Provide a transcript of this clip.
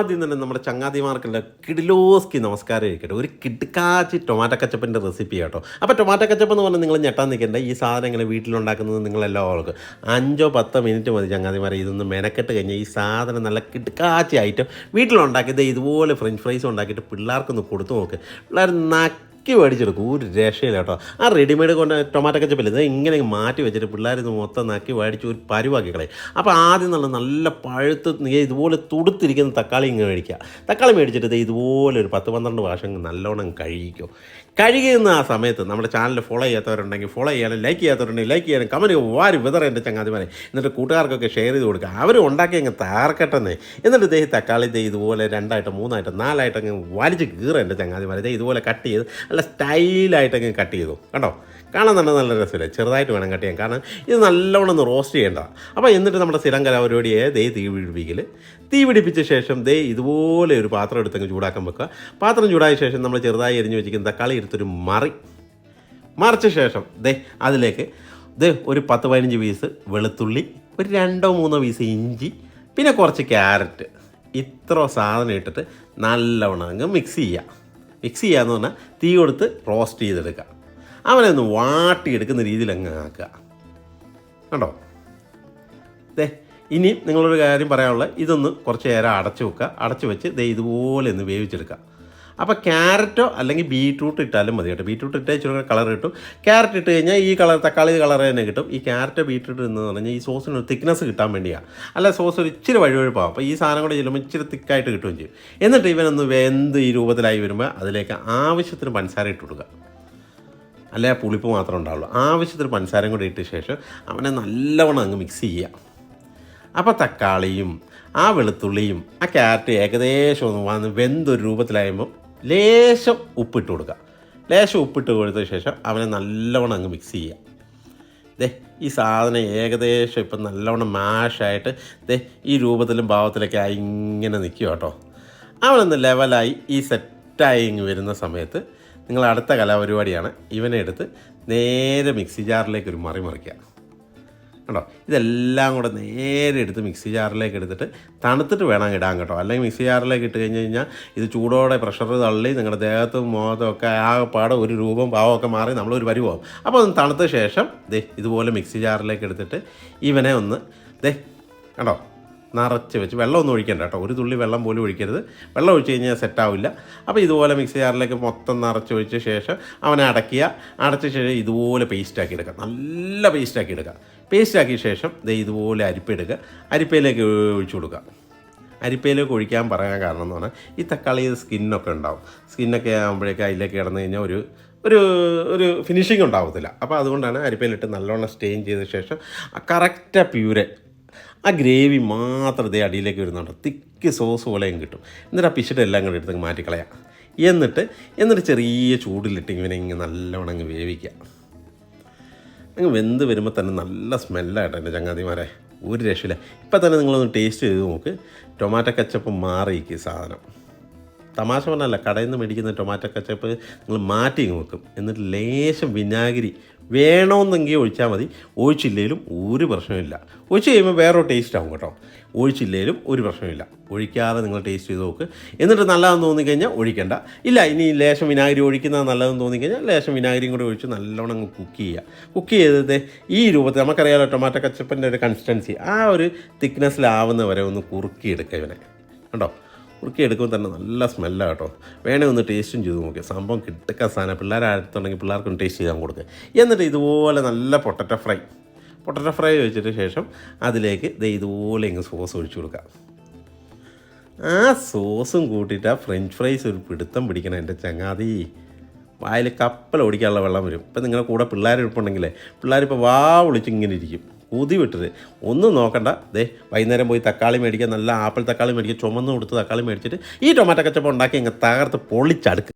ആദ്യം തന്നെ നമ്മുടെ ചങ്ങാതിമാർക്കുള്ള കിഡിലോസ്കി നമസ്കാരം ഇരിക്കട്ടെ ഒരു കിടുക്കാച്ചി ടൊമാറ്റോ കച്ചപ്പിന്റെ റെസിപ്പി കേട്ടോ അപ്പോൾ ടൊമാറ്റോ കച്ചപ്പ് എന്ന് പറഞ്ഞാൽ നിങ്ങൾ ഞെട്ടാൻ നിൽക്കേണ്ട. ഈ സാധനം ഇങ്ങനെ വീട്ടിലുണ്ടാക്കുന്നത് നിങ്ങളെല്ലാവർക്കും അഞ്ചോ പത്തോ മിനിറ്റ് മതി ചങ്ങാതിമാരെ ഇതൊന്ന് മെനക്കെട്ട് കഴിഞ്ഞാൽ ഈ സാധനം നല്ല കിടുക്കാച്ചി ഐറ്റം വീട്ടിലുണ്ടാക്കിയത് ഇതുപോലെ ഫ്രഞ്ച് ഫ്രൈസ് ഉണ്ടാക്കിയിട്ട് പിള്ളേർക്കൊന്ന് കൊടുത്തു നോക്ക്. പിള്ളേർ നക്കി മേടിച്ചെടുക്കും. ഒരു രക്ഷയില്ല കേട്ടോ. ആ റെഡിമെയ്ഡ് കൊണ്ട് ടൊമാറ്റോ കച്ചപ്പില്ല ഇത് ഇങ്ങനെ മാറ്റി വെച്ചിട്ട് പിള്ളേർ ഇത് മൊത്തം നക്കി മേടിച്ച് ഒരു പരുവാക്കി കളയും. അപ്പോൾ ആദ്യം നല്ല നല്ല പഴുത്ത് നീ ഇതുപോലെ തുടുത്തിരിക്കുന്ന തക്കാളി ഇങ്ങനെ മേടിക്കുക. തക്കാളി മേടിച്ചിട്ട് ഇത് ഇതുപോലെ ഒരു പത്ത് പന്ത്രണ്ട് പ്രാവശ്യം നല്ലോണം കഴുകിക്കും. കഴുകുന്ന ആ സമയത്ത് നമ്മുടെ ചാനൽ ഫോളോ ചെയ്യാത്തവരുണ്ടെങ്കിൽ ഫോളോ ചെയ്യാനും ലൈക്ക് ചെയ്യാത്തവരുണ്ടെങ്കിൽ ലൈക്ക് ചെയ്യാനും കമന്റ് വാരി വിതറ എന്റെ ചങ്ങാതിമാരെ. എന്നിട്ട് കൂട്ടുകാർക്കൊക്കെ ഷെയർ ചെയ്ത് കൊടുക്കുക. അവർ ഉണ്ടാക്കി അങ്ങ് തകർക്കട്ടെന്നേ. എന്നിട്ട് ദേ തക്കാളി ദേ ഇതുപോലെ രണ്ടായിട്ട് മൂന്നായിട്ട് നാലായിട്ട് അങ്ങ് വലിച്ച് കീറ എന്റെ ചങ്ങാതിമാരെ. ദേ ഇതുപോലെ കട്ട് ചെയ്ത് നല്ല സ്റ്റൈലായിട്ടങ്ങ് കട്ട് ചെയ്തു. കേട്ടോ കാണാൻ തന്നെ നല്ല രസമില്ല? ചെറുതായിട്ട് വേണം കട്ട് ചെയ്യാൻ. കാരണം ഇത് നല്ലവണ്ണം ഒന്ന് റോസ്റ്റ് ചെയ്യേണ്ടതാണ് അപ്പോൾ എന്നിട്ട് നമ്മുടെ സ്ഥിരം കലാപരിപാടിയെ ദേ തീ പിടിപ്പിക്കൽ തീ പിടിപ്പിച്ച ശേഷം ദേ ഇതുപോലെ ഒരു പാത്രം എടുത്തങ്ങ് ചൂടാക്കാൻ വെക്കുക. പാത്രം ചൂടായ ശേഷം നമ്മൾ ചെറുതായി എരിഞ്ഞ് വെച്ചിരിക്കുന്ന തക്കാളി എടുത്തൊരു മറി. മറിച്ച ശേഷം ദേ അതിലേക്ക് ദേ ഒരു പത്ത് പതിനഞ്ച് പീസ് വെളുത്തുള്ളി ഒരു രണ്ടോ മൂന്നോ പീസ് ഇഞ്ചി പിന്നെ കുറച്ച് ക്യാരറ്റ്. ഇത്ര സാധനം ഇട്ടിട്ട് നല്ലവണ്ണം അങ്ങ് മിക്സ് ചെയ്യുക. മിക്സ് ചെയ്യാമെന്ന് പറഞ്ഞാൽ തീ കൊടുത്ത് റോസ്റ്റ് ചെയ്തെടുക്കുക. അവനെ ഒന്ന് വാട്ടിയെടുക്കുന്ന രീതിയിൽ അങ്ങ് ആക്കുക. കണ്ടോ? ദേ ഇനി നിങ്ങളൊരു കാര്യം പറയാനുള്ളത് ഇതൊന്ന് കുറച്ച് നേരം അടച്ചു വെക്കുക. അടച്ചു വെച്ച് ദേ ഇതുപോലെ ഒന്ന് വേവിച്ചെടുക്കുക. അപ്പോൾ ക്യാരറ്റോ അല്ലെങ്കിൽ ബീട്രൂട്ട് ഇട്ടാലും മതി കേട്ടോ. ബീട്രൂട്ട് ഇട്ടാൽ ഇച്ചിരി കളർ കിട്ടും. ക്യാരറ്റ് ഇട്ട് കഴിഞ്ഞാൽ ഈ കളർ തക്കാളി കളർ തന്നെ കിട്ടും. ഈ ക്യാരറ്റ് ബീട്രൂട്ട് എന്ന് പറഞ്ഞാൽ ഈ സോസിന് ഒരു തിക്നെസ് കിട്ടാൻ വേണ്ടിയാണ് അല്ല സോസ് ഒരു ഇച്ചിരി വഴുവഴുപ്പാകും അപ്പോൾ ഈ സാധനം കൂടെ ചെല്ലുമ്പോൾ ഇച്ചിരി തിക്കായിട്ട് കിട്ടുകയും ചെയ്യും. എന്നിട്ട് ഇവനൊന്ന് വെന്ത് ഈ രൂപത്തിലായി വരുമ്പോൾ അതിലേക്ക് ആവശ്യത്തിന് പഞ്ചസാര ഇട്ട് കൊടുക്കുക. അല്ലെ പുളിപ്പ് മാത്രമേ ഉണ്ടാവുള്ളൂ. ആവശ്യത്തിന് പഞ്ചസാരയും കൂടി ഇട്ട ശേഷം അവനെ നല്ലവണ്ണം അങ്ങ് മിക്സ് ചെയ്യുക. അപ്പോൾ തക്കാളിയും ആ വെളുത്തുള്ളിയും ആ ക്യാരറ്റ് ഏകദേശം ഒന്ന് വന്ന് വെന്തൊരു രൂപത്തിലായുമ്പോൾ ലേശം ഉപ്പിട്ട് കൊടുക്കുക. ലേശം ഉപ്പിട്ട് കൊടുത്ത ശേഷം അവനെ നല്ലവണ്ണം അങ്ങ് മിക്സ് ചെയ്യുക. ദേ ഈ സാധനം ഏകദേശം ഇപ്പം നല്ലവണ്ണം മാഷായിട്ട് ദേ ഈ രൂപത്തിലും ഭാവത്തിലൊക്കെ ആയി ഇങ്ങനെ നിൽക്കുക കേട്ടോ. അവനൊന്ന് ലെവലായി ഈ സെറ്റായി ഇങ്ങ് വരുന്ന സമയത്ത് നിങ്ങൾ അടുത്ത കലാപരിപാടിയാണ്. ഇവനെ എടുത്ത് നേരെ മിക്സി ജാറിലേക്ക് ഒരു മറി മറിക്കുക. കേട്ടോ ഇതെല്ലാം കൂടെ നേരെ എടുത്ത് മിക്സി ജാറിലേക്ക് എടുത്തിട്ട് തണുത്തിട്ട് വേണം ഇടാൻ കേട്ടോ. അല്ലെങ്കിൽ മിക്സി ജാറിലേക്ക് ഇട്ട് കഴിഞ്ഞ് കഴിഞ്ഞാൽ ഇത് ചൂടോടെ പ്രഷർ തള്ളി നിങ്ങളുടെ ദേഹത്തും മുഖത്തും ഒക്കെ ആ പാടെ ഒരു രൂപം ഭാവമൊക്കെ മാറി നമ്മളൊരു പരിവാകും അപ്പോൾ തണുത്ത ശേഷം ദേ ഇതുപോലെ മിക്സി ജാറിലേക്ക് എടുത്തിട്ട് ഇവനെ ഒന്ന് ദേ കണ്ടോ? നിറച്ച് വെച്ച് വെള്ളമൊന്നും ഒഴിക്കണ്ട കേട്ടോ. ഒരു തുള്ളി വെള്ളം പോലും ഒഴിക്കരുത്. വെള്ളം ഒഴിച്ച് കഴിഞ്ഞാൽ സെറ്റാവില്ല. അപ്പോൾ ഇതുപോലെ മിക്സി ജാറിലേക്ക് മൊത്തം നിറച്ച് ഒഴിച്ച ശേഷം അവനെ അടയ്ക്കുക. അടച്ച ശേഷം ഇതുപോലെ പേസ്റ്റാക്കി എടുക്കുക. നല്ല പേസ്റ്റാക്കി എടുക്കുക. പേസ്റ്റാക്കിയ ശേഷം ദേ ഇതുപോലെ അരിപ്പെടുക്കുക അരിപ്പയിലേക്ക് ഒഴിച്ചു കൊടുക്കുക. അരിപ്പയിലേക്ക് ഒഴിക്കാൻ പറയാൻ കാരണം എന്ന് പറഞ്ഞാൽ ഈ തക്കാളി സ്കിന്നൊക്കെ ഉണ്ടാവും. സ്കിന്നൊക്കെ ആകുമ്പോഴേക്ക് അതിലേക്ക് കിടന്നു കഴിഞ്ഞാൽ ഒരു ഒരു ഒരു ഫിനിഷിംഗ് ഉണ്ടാവത്തില്ല. അപ്പോൾ അതുകൊണ്ടാണ് അരിപ്പയിലിട്ട് നല്ലോണം സ്റ്റെയിൻ ചെയ്ത ശേഷം കറക്റ്റ് പ്യൂരെ ആ ഗ്രേവി മാത്രം ഇതേ അടിയിലേക്ക് വരുന്നുണ്ട്. തിക്ക് സോസ് പോലെയും കിട്ടും. എന്നിട്ട് ആ പിശിട്ട് എല്ലാം കൂടെ എടുത്ത് മാറ്റിക്കളയാം. എന്നിട്ട് എന്നിട്ട് ചെറിയ ചൂടിലിട്ട് ഇങ്ങനെ ഇങ്ങനെ നല്ലവണ്ണം അങ്ങ് വേവിക്കുക. അങ്ങ് വെന്ത് വരുമ്പോൾ തന്നെ നല്ല സ്മെല്ലായിട്ട് എന്റെ ചങ്ങാതിമാരെ. ഒരു രക്ഷയില്ല. ഇപ്പം തന്നെ നിങ്ങളൊന്ന് ടേസ്റ്റ് ചെയ്ത് നോക്ക്. ടൊമാറ്റോ കച്ചപ്പ് മാറിയിരിക്കും സാധനം. തമാശ പറഞ്ഞല്ല കടയിൽ നിന്ന് മേടിക്കുന്ന ടൊമാറ്റോ കച്ചപ്പ് നിങ്ങൾ മാറ്റി വെക്കും. എന്നിട്ട് ലേശം വിനാഗിരി വേണമെന്നെങ്കിൽ ഒഴിച്ചാൽ മതി. ഒഴിച്ചില്ലേലും ഒരു പ്രശ്നമില്ല ഒഴിച്ച് കഴിയുമ്പോൾ വേറൊരു ടേസ്റ്റ് ആവും കേട്ടോ. ഒഴിച്ചില്ലേലും ഒരു പ്രശ്നമില്ല ഒഴിക്കാതെ നിങ്ങൾ ടേസ്റ്റ് ചെയ്ത് നോക്ക്. എന്നിട്ട് നല്ലതെന്ന് തോന്നിക്കഴിഞ്ഞാൽ ഒഴിക്കണ്ട. ഇല്ല ഇനി ലേശം വിനാഗിരി ഒഴിക്കുന്നത് നല്ലതെന്ന് തോന്നിക്കഴിഞ്ഞാൽ ലേശം വിനാഗിരിയും കൂടെ ഒഴിച്ച് നല്ലവണ്ണം അങ്ങ് കുക്ക് ചെയ്യുക. കുക്ക് ചെയ്തത് ഈ രൂപത്തിൽ നമുക്കറിയാമല്ലോ ടൊമാറ്റോ കച്ചപ്പിന്റെ ഒരു കൺസിസ്റ്റൻസി ആ ഒരു തിക്നെസ്സിലാവുന്ന വരെ ഒന്ന് കുറുക്കിയെടുക്കുക ഇവനെ. കണ്ടോ? കുറുക്കി എടുക്കുമ്പോൾ തന്നെ നല്ല സ്മെല്ലാണ് കേട്ടോ. വേണേ ഒന്ന് ടേസ്റ്റും ചെയ്ത് നോക്കിയാൽ സംഭവം കിട്ടക്ക സാധനം. പിള്ളേർ അടുത്തുണ്ടെങ്കിൽ പിള്ളേർക്കൊന്ന് ടേസ്റ്റ് ചെയ്യാൻ കൊടുക്കുക എന്നിട്ട് ഇതുപോലെ നല്ല പൊട്ടറ്റോ ഫ്രൈ പൊട്ടറ്റോ ഫ്രൈ വെച്ചിട്ട് ശേഷം അതിലേക്ക് ദേ ഇതുപോലെ ഇങ്ങ് സോസ് ഒഴിച്ചു കൊടുക്കുക ആ സോസും കൂട്ടിയിട്ട് ആ ഫ്രഞ്ച് ഫ്രൈസ് ഒരു പിടുത്തം പിടിക്കണം എന്റെ ചങ്ങാതി. വായിൽ കപ്പൽ ഓടിക്കാനുള്ള വെള്ളം വരും. ഇപ്പം നിങ്ങളുടെ കൂടെ പിള്ളേർ ഇരിപ്പുണ്ടെങ്കിലേ പിള്ളേരിപ്പോൾ വാ വിളിച്ച് ഇങ്ങനെ ഇരിക്കും. ഊതി വിട്ടത് ഒന്നും നോക്കണ്ട. ദേ വൈകുന്നേരം പോയി തക്കാളി മേടിക്കുക നല്ല ആപ്പിൾ തക്കാളി മേടിക്കുക ചുമന്ന് കൊടുത്ത് തക്കാളി മേടിച്ചിട്ട് ഈ ടൊമാറ്റോ കച്ചപ്പ് ഉണ്ടാക്കി ഇങ്ങനെ തകർത്ത് പൊളിച്ചടുക്ക്.